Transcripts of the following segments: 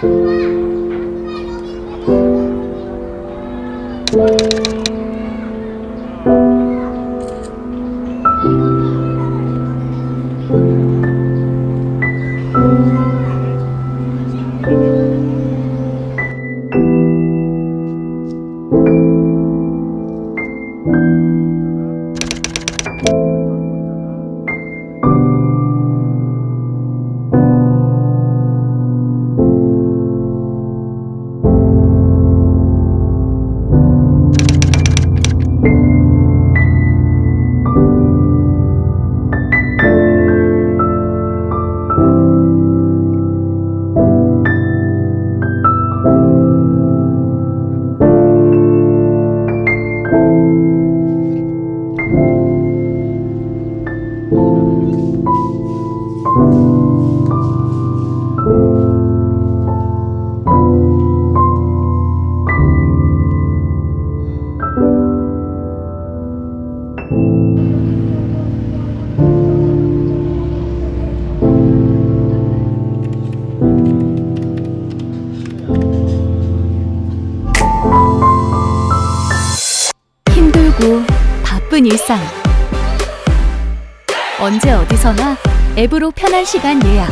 妈妈妈妈妈妈妈妈 바쁜 일상. 언제 어디서나 앱으로 편한 시간 예약.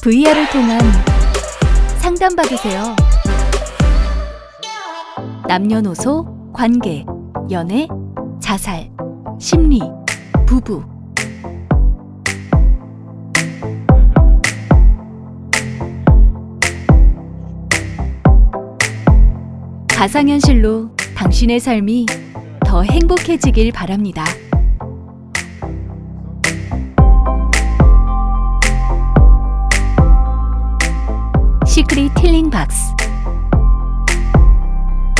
VR을 통한 상담 받으세요. 남녀노소, 관계, 연애, 자살, 심리, 부부. 가상현실로 당신의 삶이 더 행복해지길 바랍니다. 시크릿 힐링 박스